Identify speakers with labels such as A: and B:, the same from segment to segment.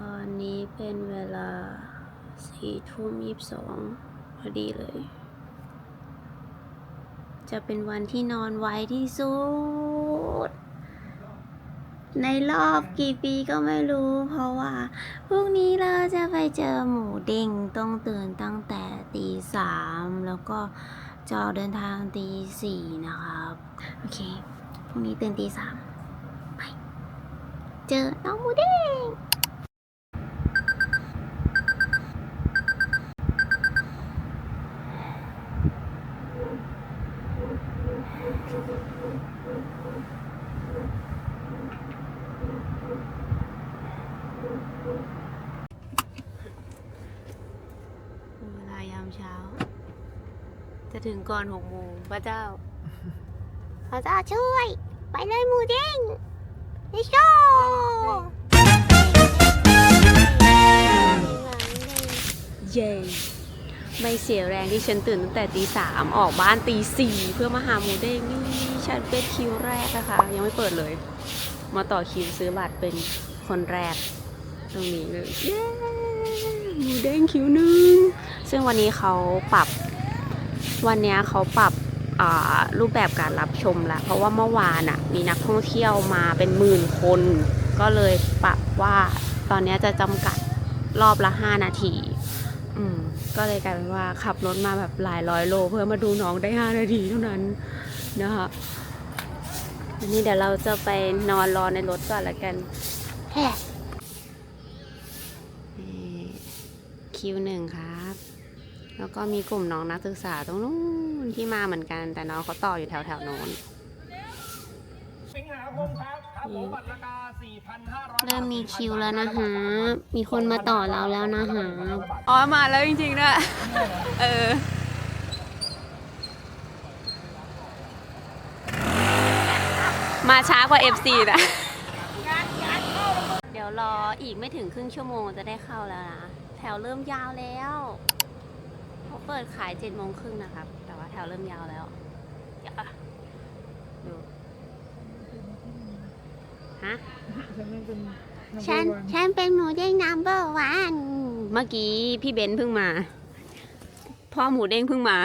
A: ตอนนี้เป็นเวลาสี่ทุ่มยี่สิบสองพอดีเลย จะเป็นวันที่นอนไวที่สุด ในรอบกี่ปีก็ไม่รู้ เพราะว่าพรุ่งนี้เราจะไปเจอหมูเด้งต้องตื่นตั้งแต่ตีสามแล้วก็จอเดินทางตีสี่นะครับ โอเค พรุ่งนี้ตื่นตีสามไป เจอน้องหมูเด้ง เวลายามเช้า จะ ถึงก่อนหกโมงพระเจ้า พระเจ้าช่วย ไปเลยหมูเด้งไปโชเย้ไม่เสียแรงที่ฉันตื่นตั้งแต่ตีสามออกบ้านตีสี่เพื่อมาหาหมูเด้งนี่ฉันเป็นคิวแรกนะคะยังไม่เปิดเลย มาต่อคิวซื้อบัตรเป็นคนแรก ตรงนี้เลยเย้หมูเด้งคิวหนึ่งซึ่งวันนี้เขาปรับ วันนี้เขาปรับรูปแบบการรับชมแล้วเพราะว่าเมื่อวานอะมีนักท่องเที่ยวมาเป็นหมื่นคน ก็เลยปรับว่าตอนนี้จะจำกัดรอบละ 5 นาที อืม ก็เลยกลายเป็นว่าขับรถมาแบบหลายร้อยโล เพื่อมาดูน้องได้ 5 นาทีเท่านั้นนะคะอันนี้เดี๋ยวเราจะไปนอนรอในรถก่อนละกันคิวหนึ่งครับ แล้วก็มีกลุ่มน้องนักศึกษาตรงนู้นที่มาเหมือนกัน แต่น้องเขาต่ออยู่แถวแถวๆโน้น
B: สิงหาคมครับครับผมบัตรราคา4,500
A: เริ่มมีคิวแล้วนะคะมีคนมาต่อเราแล้วนะคะอ๋อ มาแล้วจริงๆด้วยเออมาช้ากว่า FC นะเดี๋ยวรออีกไม่ถึงครึ่งชั่วโมงจะได้เข้าแล้วนะ แถวเริ่มยาวแล้ว เขาเปิดขายเจ็ดโมงครึ่งนะครับ แต่ว่าแถวเริ่มยาวแล้วเดี๋ยวอะดูฮะฉันฉันเป็นหมูเด้ง number one เมื่อกี้พี่เบนซ์เพิ่งมา พ่อหมูเด้งเพิ่งมา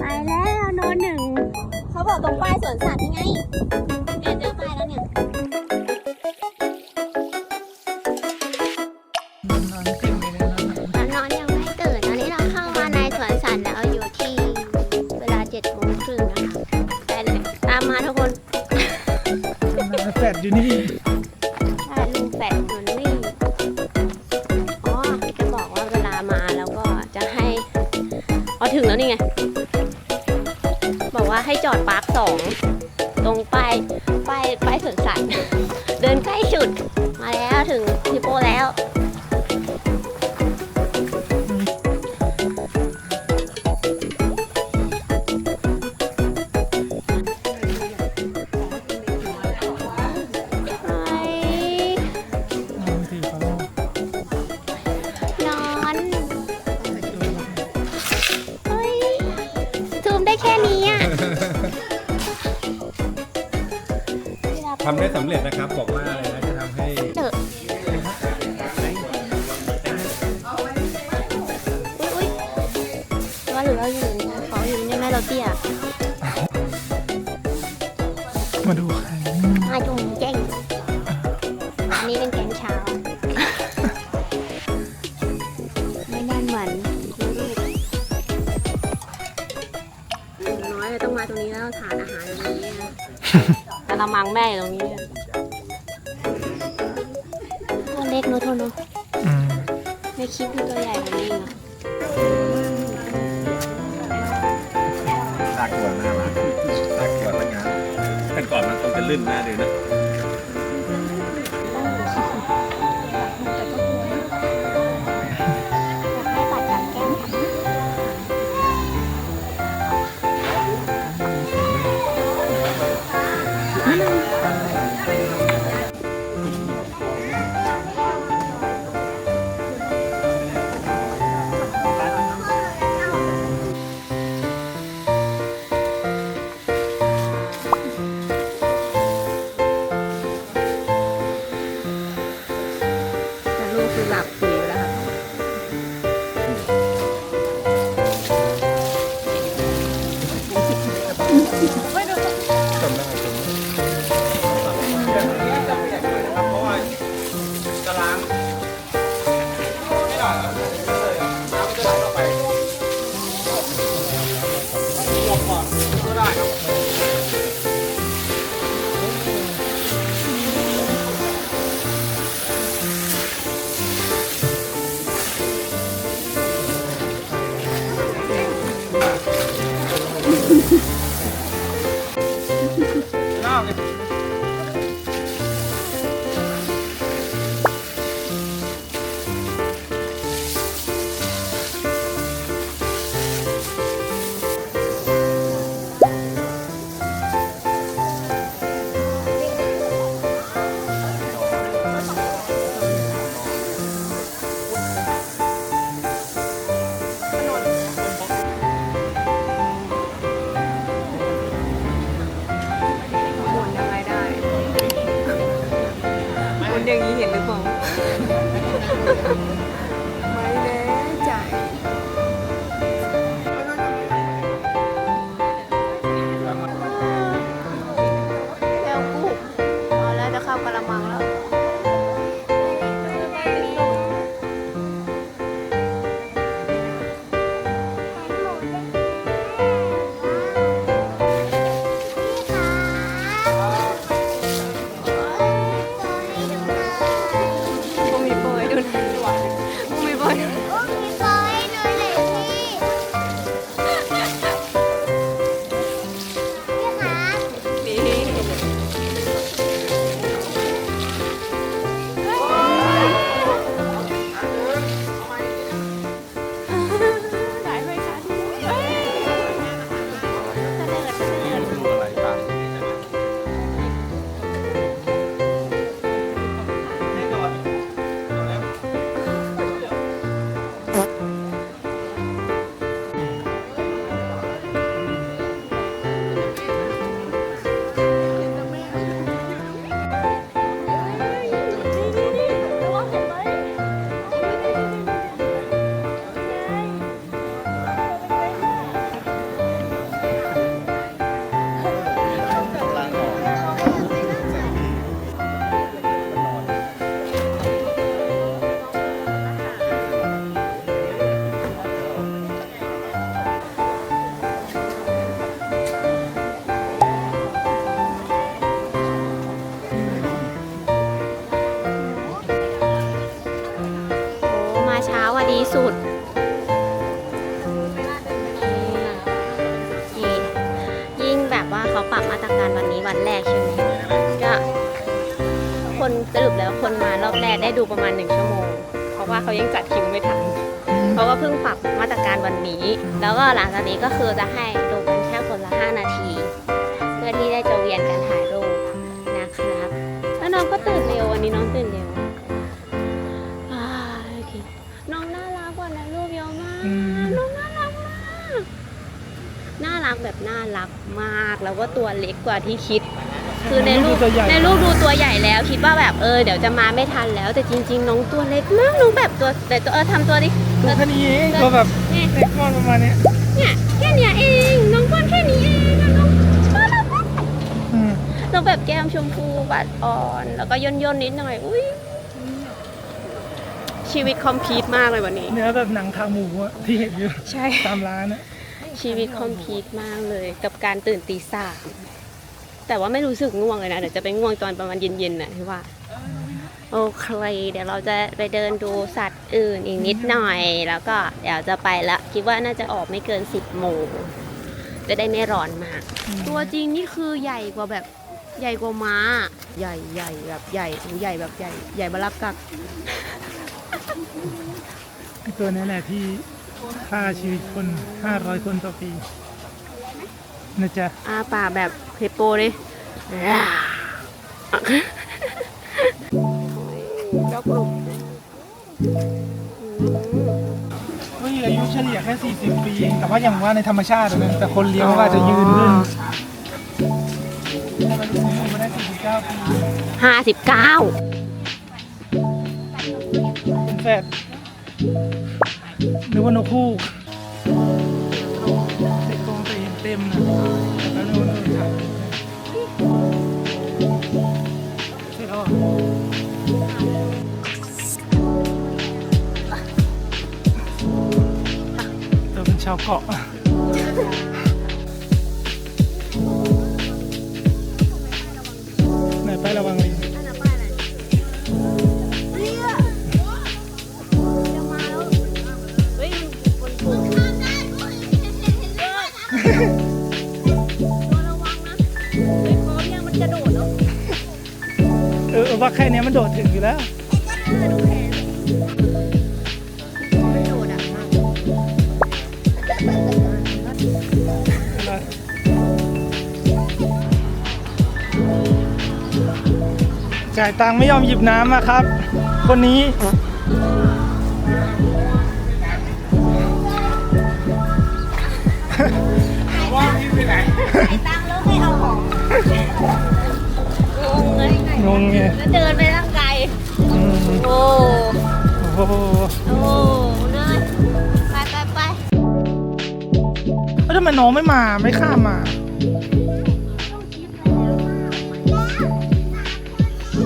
A: ไปแล้วโนนหนึ่ง เขาบอกตรงป้ายสวนสัตว์นี่ไง ตรงป้า
B: ย
A: ป้ายป้ายสวนสัตว์ เดินใกล้สุด
C: ทำได้สำเร็จนะครับ บอกว่าอะไรนะจะทำให้
A: เถอะอุ้ยอุ้ยว่าหรือเราอยู่เขาอยู่นี่ได้ไหมเราเตี้ย
B: มาดูใคร
A: มาจุ่มเจ้งอันนี้เป็นแกงเช้าไม่ได้เหมือนลูกน้อยต้องมาตรงนี้แล้วทานอาหารตรงนี้นะกระมังแม่อยู่ตรง กเนอะโทนเนอะ
B: อืม
A: ในคลิปมันตัวใหญ่กว่านี้เนาะ
C: ตากลัวหน้าร้านตากลัวตั้งงานแต่ก่อนมันคงจะลื่นหน้าเลยนะ
A: ไสุ
C: ด
A: นี่ยิ่งแบบว่าเขาปรับมาตรการวันนี้วันแรกใช่ไหมก็คนสรุปแล้วคนมารอบแรกได้ดูประมาณหนึ่งชั่วโมง เพราะว่าเขายังจัดคิวไม่ทันเพราะว่าเพิ่งปรับมาตรการวันนี้ แล้วก็หลังจากนี้ก็คือจะให้ดูกันแค่คนละ 5 นาที เพื่อที่ได้จะเวียนกันถ่ายรูปนะครับแล้วน้องก็ตื่นเร็ววันนี้น้องตื่นเร็วารักแบบน่ารักมาก แล้วก็ตัวเล็กกว่าที่คิด คือในรูปในรูปดูตัวใหญ่แล้ว คิดว่าแบบเออเดี๋ยวจะมาไม่ทันแล้ว แต่จริง ๆ น้องตัวเล็กมากน้องแบบตัวแต่ตัวเออทำตัวดิ
B: ตัวแค่นี้เองตัวแบบ
A: เนี่ย
B: เล็กก้อนประมาณเนี้ย
A: เนี่ยแค่เนี้ยเองน้องก้อนแค่นี้เองอะน้องน่ารักมาก
B: อืม
A: น้องแบบแก้มชมพูบาดอ่อน แล้วก็ย่นย่นๆนิดหน่อยอุ้ยชีวิตคอมพลีทมากเลยวันนี้
B: เนื้อแบบหนังขาหมูอะที่เห็นอยู่
A: ใช่
B: ตามร้านอะ
A: ชีวิตคอมพลีทมากเลยกับการตื่นตีสามแต่ว่าไม่รู้สึกง่วงเลยนะ เดี๋ยวจะไปง่วงตอนประมาณเย็นๆน่ะที่ว่า โอเค เดี๋ยวเราจะไปเดินดูสัตว์อื่นอีกนิดหน่อย แล้วก็เดี๋ยวจะไปละคิดว่าน่าจะออกไม่เกินสิบโมงจะได้ไม่ร้อนมาก ตัวจริงนี่คือใหญ่กว่าแบบใหญ่กว่าม้า ใหญ่ใหญ่แบบใหญ่ใหญ่แบบใหญ่ ใหญ่บารับกัก
B: ไอตัวนี้แหละที่ ฆ่าชีวิตคน 500 คนต่อปีนะจ๊ะ
A: อาปากแบบเฮปโปเลยก็กรุบ
B: เฮ้ยอายุเฉลี่ยแค่ 40 ปีเองแต่ว่าอย่างว่าในธรรมชาตินะแต่คนเลี้ยงก็อาจจะยืนขึ้นถ้ามันรู้มาได้49ปี
A: ห้าสิบเก้า
B: เป็น
D: แปด นึกว่านกคู่เด็กกองเต็มนะแล้วนึกว่าเออถ่ายเสร็จแล้วเราเป็นชาวเกาะไหนไประวัง
A: เลิง ว่า
D: แค่เนี้ยมันโดดถึงอยู่แล้วจ่ายตังค์ไม่ยอมหยิบน้ำอะครับ คนนี้
A: ตังแล้วไม่เแล้วเดินไปร่างไกล
D: อืม
A: โอ้
D: โอ้โห
A: โอ้เดินไปไปไป
D: แล้วทำไมน้องไม่มาไม่ข้ามมา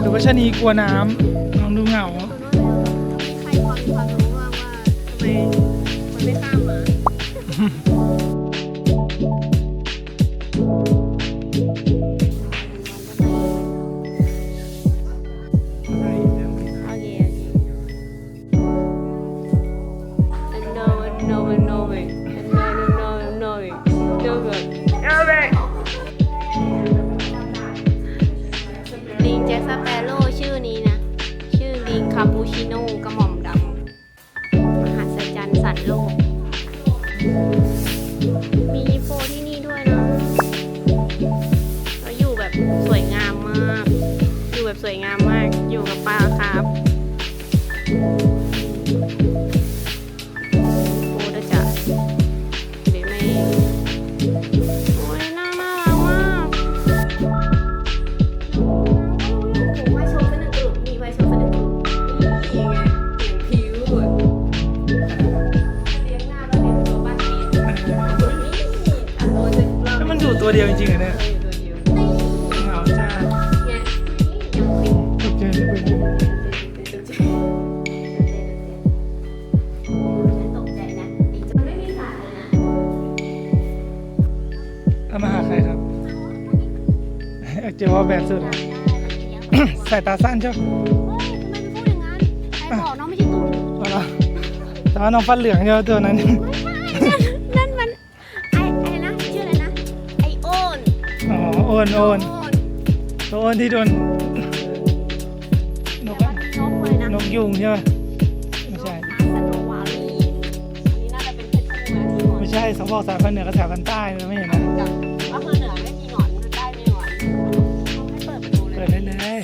D: หรือว่าชะนีกลัวน้ำน้องดูเหงา
A: มีใครพอมีความรู้บ้างว่าทำไมมันไม่ข้ามมา เลยตก
D: ใจ
A: นะมันไม่มีสารเลยนะ
D: เอามาหาใครครับเจอว่าแบบสุดอะสายตาสั้นใช่ไหม
A: เฮ้ยทำไมไปพูดอย่างนั้นใครบอกน้องไม่ใช่ตุ่น
D: เอาละแต่ว่าน้องฟันเหลืองใช่ไหมตัวนั้น
A: นั่นมันไอไอนะชื่ออะไรนะไอโอน
D: อ๋อ โอนโอน
A: โอน
D: ตัวโอนที่โดนน
A: แต่
D: ก
A: ว่า นกยุ
D: งใช่ไหมไม่ใช่
A: นี่น่าจะเป็นเพชรบูรณ์ที่หมอน
D: ไม่ใช่สองบอกสายพันธุ์เหนือกับสายพันธุ์ใต้เลยไม่เห็นนะ
A: เหนือไม่มีหนอนใต้ไม่หนอนไม่เปิดประตูเล
D: เปิดได้เลย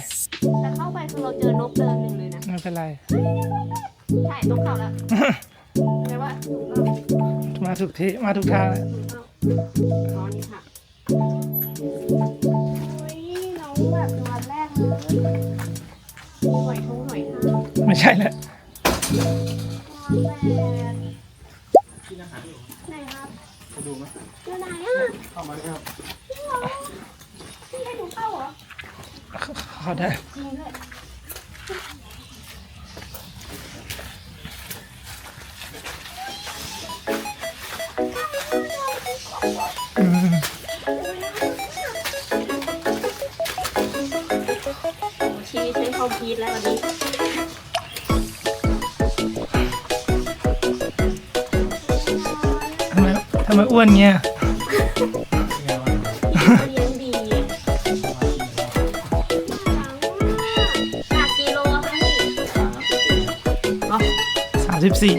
A: แต่เข้าไปคือเราเจอนกเดินหนึ่งเลยนะ
D: ไม่เป็นไร
A: ใช่ต้องเข้าแล้วแปลว่า
D: มาถูกที่มาถูกทางแล้ว
A: ถูกเข้าอ๋อนี่ค่ะโอ้ยน้องแบบวันแรกเลย
D: ไม่ใช่แหละ
A: วันแรกไหนครับ
B: ไปดูไหม
A: อยู่ไหนอะ
B: เข้ามาเลยครับ
A: จริงเหรอพี่ให้หนูเข้าเหรอ
D: ขอได้
A: จริงด้วย
D: อืม
A: ชีวิตฉันคอมพลีทแล้ววันนี้
D: ไมทำไมอ้วนเงี้ย
A: เลี้ยงดีจากกิโลอะคะพี่
D: สามสิบสี่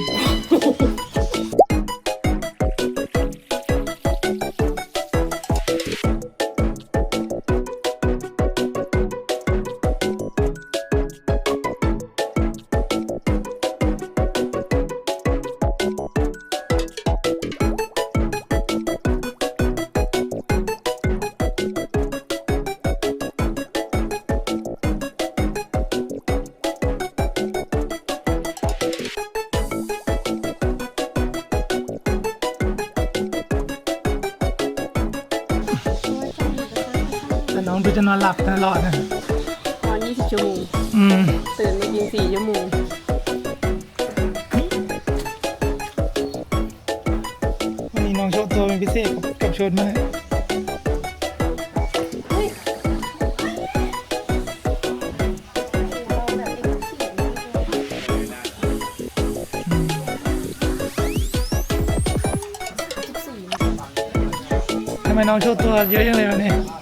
D: นอนหลับตลอดนะ
A: นอน20ชั่วโมง
D: อืม
A: ตื่นมากิน4ชั่วโมง
D: วันนี้น้องโชว์ตัวเป็นพิเศษกับกับชุดมากทำไมน้องโชว์ตัวเยอะจังเลยวันนี้
A: นี่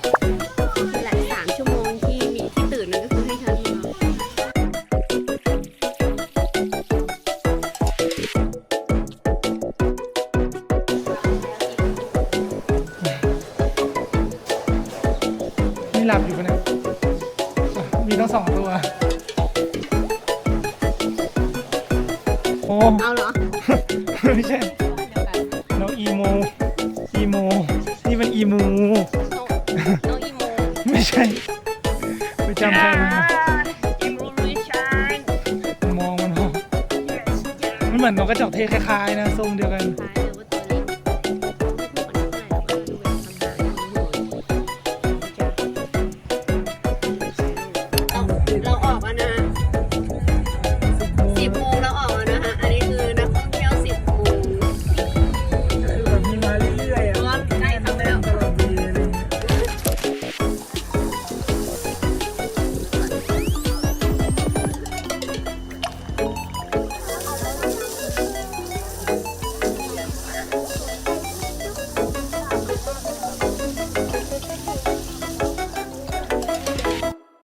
A: หลั
D: บอยู่ปะเนี่ยมีทั้งสองตัว โอ้
A: เอาเหรอ
D: ไม่ใช่
A: เดียวกัน
D: น้องอีโม อีโม นี่มันอีมู
A: โนโนอีโม
D: ไม่ใช่ไปจำใครมา
A: อีโมริชัน
D: มันมองมันมองมันเหมือนนกกระจอกเทศคล้ายๆนะทรงเดียวกั
A: น